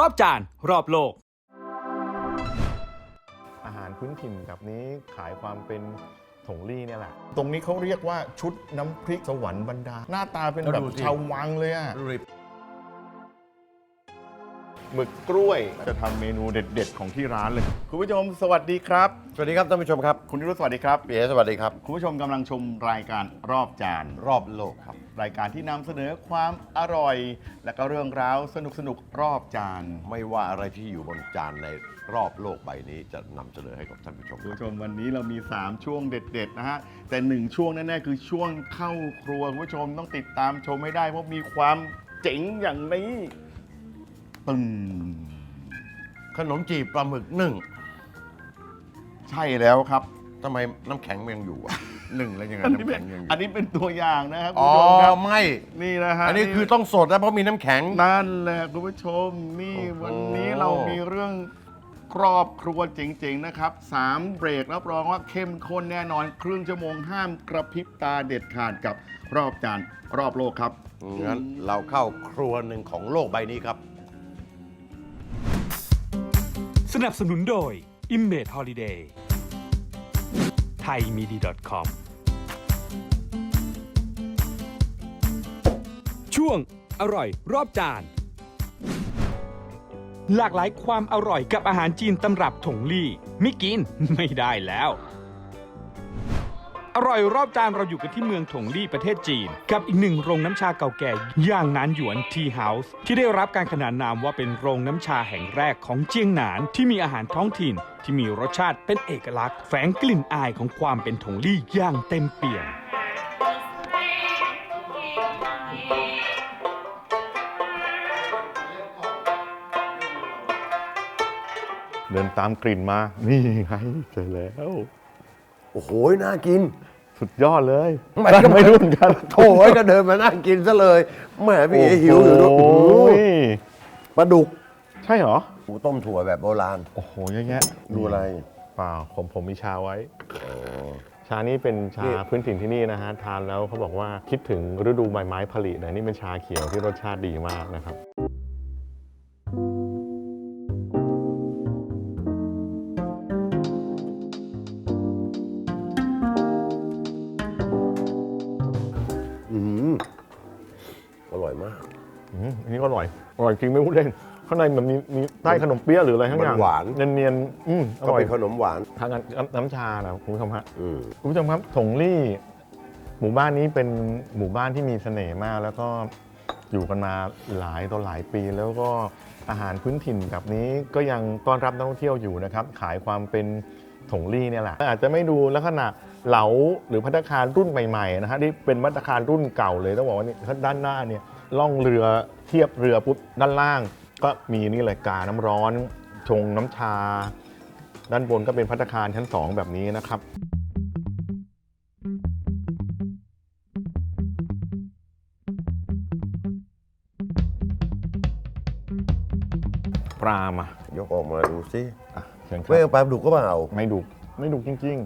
รอบจาน รอบโลก อาหารพื้นถิ่นแบบนี้ขายความเป็นถงลี่เนี่ยแหละ ตรงนี้เขาเรียกว่าชุดน้ำพริกสวรรค์บรรดา หน้าตาเป็นแบบดูสิ ชาววังเลยอะหมึกกล้วยจะทำเมนูเด็ด ๆ ของที่ร้านเลย คุณผู้ชมสวัสดีครับ สวัสดีครับท่านผู้ชมครับคุณนิรุตสวัสดีครับพี่เอสวัสดีครับ คุณผู้ชมกำลังชมรายการรอบจานรอบโลกครับ รายการที่นำเสนอความอร่อย และก็เรื่องราวสนุกๆรอบจานไม่ว่าอะไรที่อยู่บนจานในรอบโลกใบนี้จะนำเสนอให้กับท่านผู้ชมคุณครับ ผู้ชมวันนี้เรามี 3 ช่วงเด็ดๆนะฮะแต่หนึ่งช่วงแน่ๆคือช่วงเข้าครัวคุณผู้ชมต้องติดตามชมให้ได้ เพราะมีความเจ๋งอย่างนี้ตึงขนมจีบปลาหมึกหนึ่งใช่แล้วครับทำไมน้ำแข็งมันยังอยู่อะ หนึ่งแล้วยังไงอันนี้น้ำเป็แข็นงยังอยู่อันนี้เป็นตัวอย่างนะครับคุณอ๋อผู้ชมครับไม่ นี่นะฮะอันนี้คือต้องสดนะเพราะมีน้ำแข็ง นั่นแหละคุณผู้ชมนี่โอ้โห วันนี้เรามีเรื่องครอบครัวเจ๋งๆนะครับสามเบรกรับรองว่าเข้มข้นแน่นอนครึ่งชั่วโมงห้ามกระพริบตาเด็ดขาดกับรอบจานรอบโลกครับ งั้นเราเข้าครัวหนึ่งของโลกใบนี้ครับ สนับสนุนโดย i m m a g e Holiday ไทยมีดี .com ช่วงอร่อยรอบจาน หลากหลายความอร่อยกับอาหารจีนตำรับถงลี่ไม่กินไม่ได้แล้ว อร่อยรอบจานเราอยู่กันที่เมืองถงลี่ประเทศจีน กับอีกหนึ่งโรงน้ำชาเก่าแก่อย่างนานหยวนทีเฮาส์ที่ได้รับการขนานนามว่าเป็นโรงน้ำชาแห่งแรกของเจียงหนานที่มีอาหารท้องถิ่น ที่มีรสชาติเป็นเอกลักษณ์แฝงกลิ่นอายของความเป็นถงลี่อย่างเต็มเปี่ยม เดินตามกลิ่นมา นี่ไงเจอแล้ว โอ้โห น่ากิน สุดยอดเลยไม่ก็ ไม่รู้เหมือนกันโถ่ไอ้ก็เดินมานั่งกินซะเลยแหมพี่เอหิวอยู่ด้วยโอ้โอ้โหโหปลาดุกใช่เหรอ หมูต้มถั่วแบบโบราณ โอ้โหเยอะแยะดูอะไร เปล่าผมผมมีชาไว้ ชานี้เป็นชานี่พื้นถิ่นที่นี่นะฮะ ทานแล้วเขาบอกว่าคิดถึงฤดูใบไม้ผลินะนี่เป็นชาเขียวที่รสชาติดีมากนะครับ ร่อยอร่อยจริงไม่พูดเล่นข้างในมันมีมีใต้ขนมเปี๊ยะหรืออะไรทั้งอย่างมันหวาน เนียนๆอืมอก็ร่อยเป็นขนมหวาน ทานกันน้ำน้ำชานะคุณผู้ชมฮะ อืม คุณผู้ชมครับถงลี่ หมู่บ้านนี้เป็นหมู่บ้านที่มีเสน่ห์มาก แล้วก็อยู่กันมาหลายต่อหลายปี แล้วก็อาหารพื้นถิ่นแบบนี้ก็ยังต้อนรับนักท่องเที่ยวอยู่นะครับ ขายความเป็นถงลี่เนี่ยแหละอาจจะไม่ดูลักษณะเหลาหรือพัตตาคารรุ่นใหม่ๆนะฮะที่เป็นพัตตาคารรุ่นเก่าเลยต้องบอกว่านี่ด้านหน้าเนี่ย ล่องเรือเทียบเรือปุ๊บด้านล่าง ก็มีนี่เลยกาน้ำร้อน ชงน้ำชา ด้านบนก็เป็นพัตตาคารชั้นสองแบบนี้นะครับ ปลามายกออกมาดูสิอะเชิญครัไม่บเอาปลาดุกก็เปล่าไม่ดุไม่ดุจริง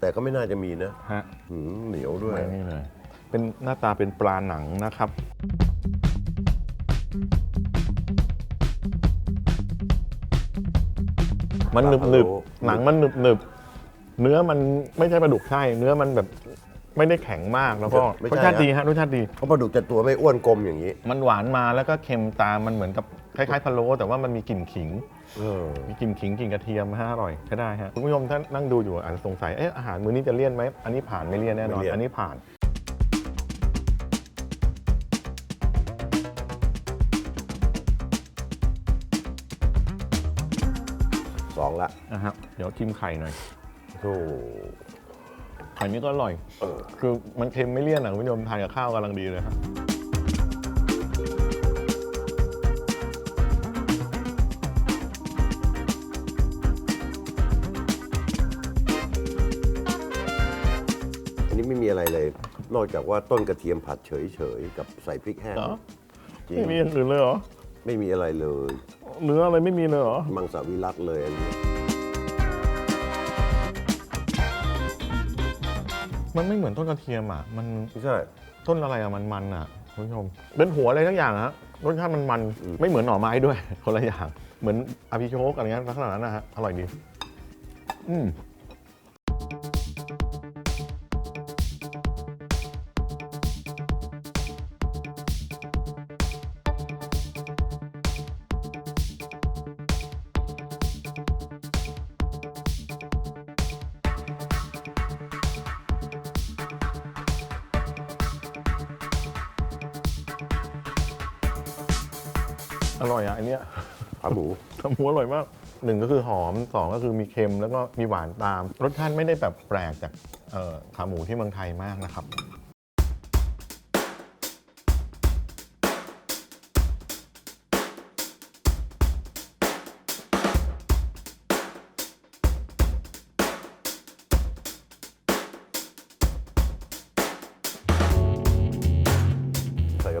แต่ก็ไม่น่าจะมีนะๆฮะ หืมเหนียวด้วย ไม่นี่เลย เป็นหน้าตาเป็นปลาหนังนะครับ มันหนึบหนึบๆหนังมันหนึบหนึบๆเนื้อมันไม่ใช่ปลาดุกใช่ เนื้อมันแบบไม่ได้แข็งมากแล้วก็ไม่รสใช่ชาตินะ ดีฮะรสชาติดี เพราะปลาดุกจะตัวไม่อ้วนกลมอย่างนี้มันหวานมาแล้วก็เค็มตามมันเหมือนกับคล้ายๆพะโล้แต่ว่ามันมีกลิ่นขิง เออ มีกลิ่นขิงกลิ่นกระเทียมฮะอร่อยใช้ได้ฮะคุณผู้ชมถ้านั่งดูอยู่อาจจะสงสัยเอ๊ะอาหารมื้อนี้จะเลี่ยนไหมอันนี้ผ่านไม่เลี่ยนแน่นอนไม่เลี่ยน อันนี้ผ่าน เดี๋ยวชิมไข่หน่อยโอ้ไข่นี้ก็อร่อย เออ คือมันเค็มไม่เลี่ยนอะคุณผู้ชมทานกับข้าวกำลังดีเลยครับอันนี้ไม่มีอะไรเลย นอกจากว่าต้นกระเทียมผัดเฉยๆ กับใส่พริกแห้ง เหรอจริง ไม่มีอย่างอื่นเลยเหรอ ไม่มีอะไรเลย เนื้ออะไรไม่มีเลยเหรอ มังสวิรัตเลยอันนี้ มันไม่เหมือนต้นกระเทียมอะ มันไม่ใช่ต้นอะไรอะมันมันอะคุณผู้ชมเป็นหัวอะไรทั้งอย่างอะฮะรสชาติมันมันอืมไม่เหมือนหน่อไม้ด้วย คนละอย่าง เหมือนอาพิโชกอะไรเงี้ยลักษณะนั้นนะฮะอร่อยดี อืม อร่อยอะอันเนี้ยขาหมูทำหมูอร่อยมากหนึ่งก็คือหอมสองก็คือมีเค็มแล้วก็มีหวานตาม รสชาติไม่ได้แบบแปลกจากเอ่อขาหมูที่เมืองไทยมากนะครับ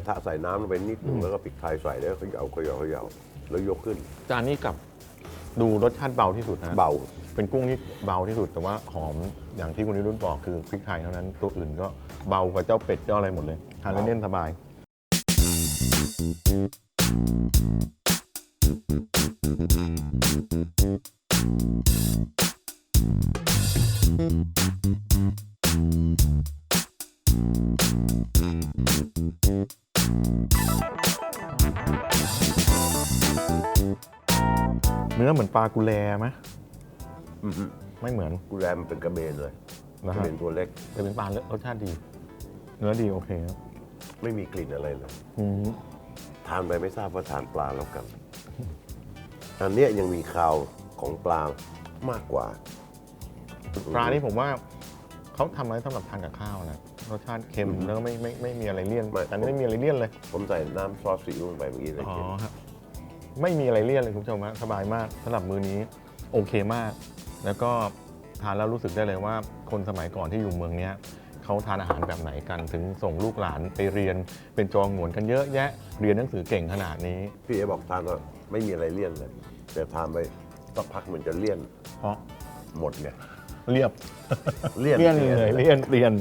ระทะใส่น้ำลงไปนิดหนึงแล้วก็พริกไทยใส่แล้วเขย่าเขย่าเขย่าแล้วยกขึ้นจานนี้กับดูรสชาติเบาที่สุดนะเบา เป็นกุ้งที่เบาที่สุดแต่ว่าหอมอย่างที่คุณนิรุ่นบอกคือพริกไทยเท่านั้นตัวอื่นก็เบากว่าเจ้าเป็ดเจ้าอะไรหมดเลยทานเล่นๆสบายเนื้อเหมือนปลากุแลไหมอือฮึไม่เหมือน กูแรมนเป็นกระเบนเลยนะกคระรับเบนตัวเล็กแต่เป็นปลารสชาติดี เนื้อดีโอเคครับไม่มีกลิ่นอะไรเลย อืมทานไปไม่ทราบว่าทานปลาแล้วกัน อันเนี้ยยังมีคาวของปลามากกว่าปลานี่ผมว่าเขาทำไว้สำหรับทานกับข้าวนะรสชาติเค็มแล้วก็ไม่ไม่ไม่มีอะไรเลี่ยนไม่แต่นี่ไม่มีอะไรเลี่ยนเลยผมใส่น้ำซอสซีอิ๊วลงไปเมื่อกี้เลยอ๋อครับ ไม่มีอะไรเลี่ยนเลยคุณผู้ชมฮะสบายมากสำหรับมื้อนี้โอเคมาก แล้วก็ทานแล้วรู้สึกได้เลยว่า คนสมัยก่อนที่อยู่เมืองเนี้ยเขาทานอาหารแบบไหนกันถึงส่งลูกหลานไปเรียนเป็นจองหงวนกันเยอะแยะเรียนหนังสือเก่งขนาดนี้ พี่เอบอกทานก็ไม่มีอะไรเลี่ยนเลย แต่ทานไปสักพักมันจะเลี่ยนเพราะหมดเนี่ยเรียบ เลี่ยน เลี่ยนเลยเลี่ยนเลี่ยน